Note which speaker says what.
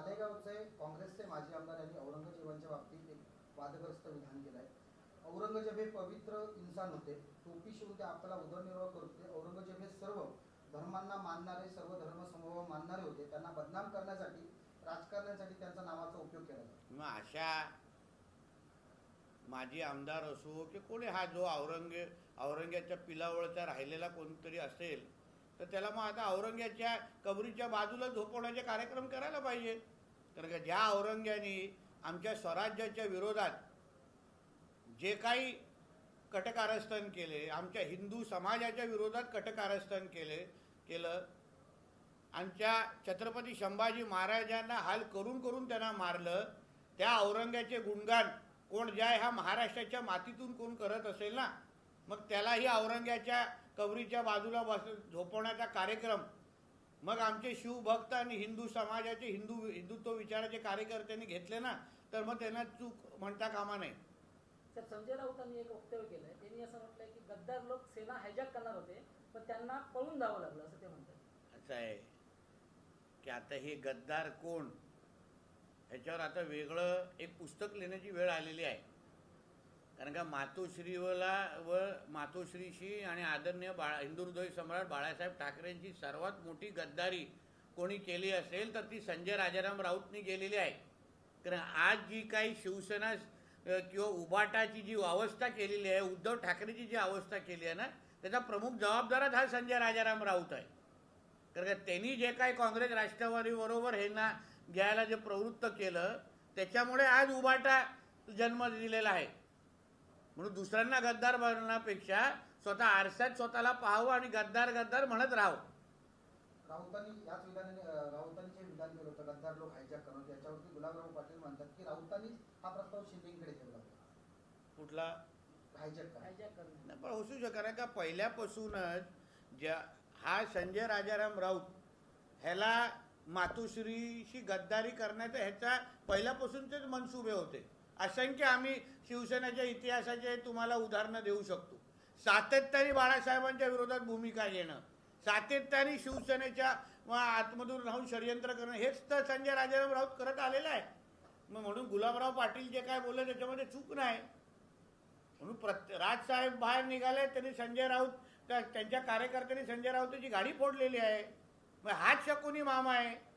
Speaker 1: मालेगावचे काँग्रेसचे माजी आमदार यांनी औरंगजेबांच्या बाबतीत एक वादग्रस्त विधान केलं आहे औरंगजेब हे पवित्र इन्सान होते. टोपी शिवून ते आपल्याला उदरनिर्वाह करत होते. औरंगजेब हे सर्व धर्मांना मानणारे सर्व धर्म समूह मानणारे होते. त्यांना बदनाम करण्यासाठी राजकारण्यासाठी त्यांचा नावाचा उपयोग केला जातो.
Speaker 2: मग अशा माजी आमदार असो की कोणी हा जो औरंग औरंग्याच्या पिलावळचा राहिलेला कोणतरी असेल तर त्याला मग आता औरंग्याच्या कबरीच्या बाजूला झोपवण्याचे कार्यक्रम करायला पाहिजे. कारण का ज्या औरंग्याने आमच्या स्वराज्याच्या विरोधात जे काही कटकारस्थान केले आमच्या हिंदू समाजाच्या विरोधात कटकारस्थान केले केलं आमच्या छत्रपती संभाजी महाराजांना हाल करून करून त्यांना मारलं त्या औरंग्याचे गुणगान कोण ज्या ह्या महाराष्ट्राच्या मातीतून कोण करत असेल ना? मग त्यालाही औरंग्याच्या कबरीच्या बाजूला बस झोपवण्याचा कार्यक्रम. मग आमचे शिवभक्त आणि हिंदू समाजाचे हिंदू हिंदुत्व विचाराचे कार्यकर्त्यांनी घेतले ना तर मग त्यांना चूक म्हणता कामा नाही
Speaker 3: तर संजय राऊतांनी एक वक्तव्य केलंय. त्यांनी असं म्हटलंय की गद्दार लोक सेना हायजॅक करणार होते पण त्यांना पळून जावं लागलं असं ते म्हणतात.
Speaker 2: असं आहे. की आता हे गद्दार कोण? ह्याच्यावर आता वेगळं एक पुस्तक लिहिण्याची वेळ आलेली आहे. कारण का मातोश्रीवला व मातोश्रीशी आणि आदरणीय बाळा हिंदू सम्राट बाळासाहेब ठाकरेंची सर्वात मोठी गद्दारी कोणी केली असेल तर ती संजय राजाराम राऊतनी केलेली आहे. कारण आज जी काही शिवसेना किंवा उबाटाची जी अवस्था केलेली आहे उद्धव ठाकरेची जी अवस्था केली आहे ना त्याचा प्रमुख जबाबदारच हा संजय राजाराम राऊत आहे. कारण का त्यांनी जे काही काँग्रेस राष्ट्रवादीबरोबर ह्यांना घ्यायला जे प्रवृत्त केलं त्याच्यामुळे आज उबाटा जन्म दिलेला आहे. म्हणून दुसऱ्यांना गद्दार बनण्यापेक्षा स्वतः आरशात स्वतःला पाहावं आणि गद्दार गद्दार म्हणत राहावं.
Speaker 1: राऊतांनी याच विधानाने अं, राऊतांनी जे विधान केलं होतं. गद्दार लोक हायजॅक करणं त्याच्यावरती गुलाबराव पाटील म्हणतात की राऊतांनीच हा प्रस्ताव शिंदेकडे ठेवला
Speaker 2: कुठला?
Speaker 1: हायजॅक करा.
Speaker 3: हायजॅक करणं
Speaker 2: नाही पण असू शकत. कारण का पहिल्यापासूनच ज्या हा संजय राजाराम राऊत ह्याला मातोश्रीशी गद्दारी करण्याचा ह्याचा पहिल्यापासूनचेच मनसुबे होते. असंख्य आम्ही शिवसेनेच्या इतिहासाचे तुम्हाला उदाहरणं देऊ शकतो. सातत्याने बाळासाहेबांच्या विरोधात भूमिका घेणं सातत्याने शिवसेनेच्या व आतमधून राहून षडयंत्र करणं हेच तर संजय राजाराम राऊत करत आलेलं आहे. मग म्हणून गुलाबराव पाटील जे काय बोललं त्याच्यामध्ये चूक नाही. म्हणून प्रत्ये राजसाहेब बाहेर निघाले त्यांनी संजय राऊत त्या- त्यांच्या कार्यकर्त्यांनी संजय राऊतची गाडी फोडलेली आहे. मग हाच शकुनी मामा आहे.